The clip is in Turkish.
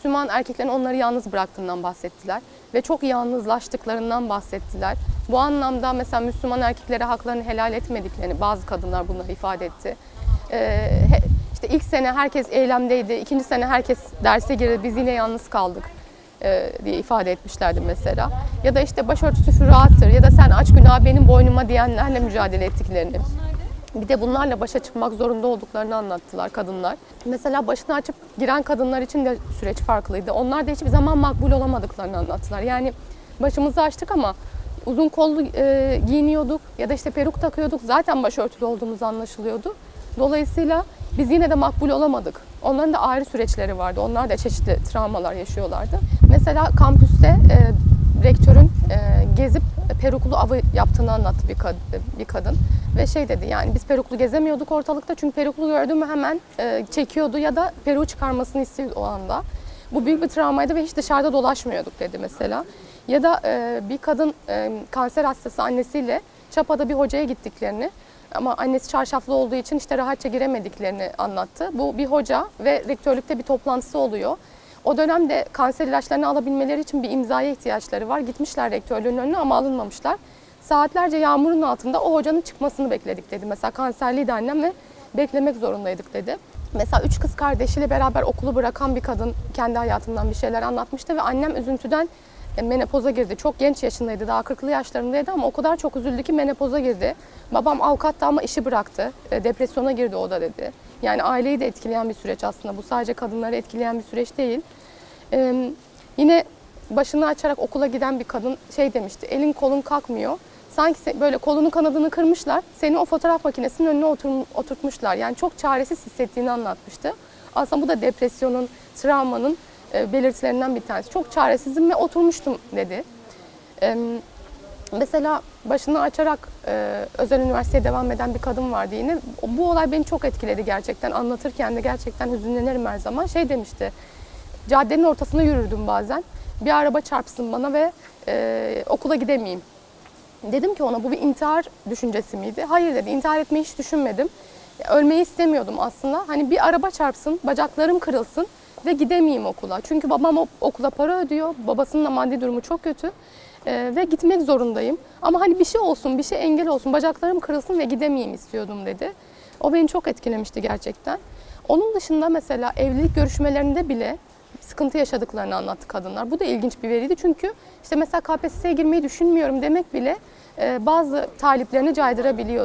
Müslüman erkeklerin onları yalnız bıraktığından bahsettiler. Ve çok yalnızlaştıklarından bahsettiler. Bu anlamda mesela Müslüman erkeklere haklarını helal etmediklerini bazı kadınlar bunları ifade etti. Ee, işte ilk sene herkes eylemdeydi, ikinci sene herkes derse girdi, biz yine yalnız kaldık e, diye ifade etmişlerdi mesela. Ya da işte başörtüsü fürattır ya da sen aç günah benim boynuma diyenlerle mücadele ettiklerini. Bir de bunlarla başa çıkmak zorunda olduklarını anlattılar kadınlar. Mesela başını açıp giren kadınlar için de süreç farklıydı. Onlar da hiçbir zaman makbul olamadıklarını anlattılar. Yani başımızı açtık ama uzun kollu e, giyiniyorduk ya da işte peruk takıyorduk. Zaten başörtülü olduğumuz anlaşılıyordu. Dolayısıyla biz yine de makbul olamadık. Onların da ayrı süreçleri vardı. Onlar da çeşitli travmalar yaşıyorlardı. Mesela kampüste e, rektörün e, gezip peruklu avı yaptığını anlattı bir, kad- bir kadın. Ve şey dedi yani biz peruklu gezemiyorduk ortalıkta çünkü peruklu gördü mü hemen e, çekiyordu ya da peruğu çıkarmasını istiyordu o anda. Bu büyük bir travmaydı ve hiç dışarıda dolaşmıyorduk dedi mesela. Ya da e, bir kadın e, kanser hastası annesiyle Çapa'da bir hocaya gittiklerini ama annesi çarşaflı olduğu için işte rahatça giremediklerini anlattı. Bu bir hoca ve rektörlükte bir toplantısı oluyor. O dönemde kanser ilaçlarını alabilmeleri için bir imzaya ihtiyaçları var. Gitmişler rektörlüğün önüne ama alınmamışlar. Saatlerce yağmurun altında o hocanın çıkmasını bekledik dedi. Mesela kanserliydi annem ve beklemek zorundaydık dedi. Mesela üç kız kardeşiyle beraber okulu bırakan bir kadın kendi hayatından bir şeyler anlatmıştı ve annem üzüntüden e, menopoza girdi. Çok genç yaşındaydı, daha 40'lı yaşlarındaydı ama o kadar çok üzüldü ki menopoza girdi. Babam avukattı ama işi bıraktı. E, Depresyona girdi o da dedi. Yani aileyi de etkileyen bir süreç aslında. Bu sadece kadınları etkileyen bir süreç değil. Ee, yine başını açarak okula giden bir kadın şey demişti. Elin kolun kalkmıyor. Sanki böyle kolunu kanadını kırmışlar. Seni o fotoğraf makinesinin önüne otur- oturtmuşlar. Yani çok çaresiz hissettiğini anlatmıştı. Aslında bu da depresyonun, travmanın e, belirtilerinden bir tanesi. Çok çaresizim ve oturmuştum dedi. Mesela başını açarak e, özel üniversiteye devam eden bir kadın vardı yine. Bu olay beni çok etkiledi gerçekten. Anlatırken de gerçekten hüzünlenirim her zaman. Şey demişti, caddenin ortasında yürürdüm bazen. Bir araba çarpsın bana ve e, okula gidemeyeyim. Dedim ki ona bu bir intihar düşüncesi miydi? Hayır dedi, intihar etmeyi hiç düşünmedim. Ölmeyi istemiyordum aslında. Hani bir araba çarpsın, bacaklarım kırılsın ve gidemeyeyim okula. Çünkü babam okula para ödüyor, babasının da maddi durumu çok kötü. Ee, ve gitmek zorundayım. Ama hani bir şey olsun, bir şey engel olsun, bacaklarım kırılsın ve gidemeyeyim istiyordum dedi. O beni çok etkilemişti gerçekten. Onun dışında mesela evlilik görüşmelerinde bile sıkıntı yaşadıklarını anlattı kadınlar. Bu da ilginç bir veriydi çünkü işte mesela KPSS'ye girmeyi düşünmüyorum demek bile e, bazı taliplerini caydırabiliyor.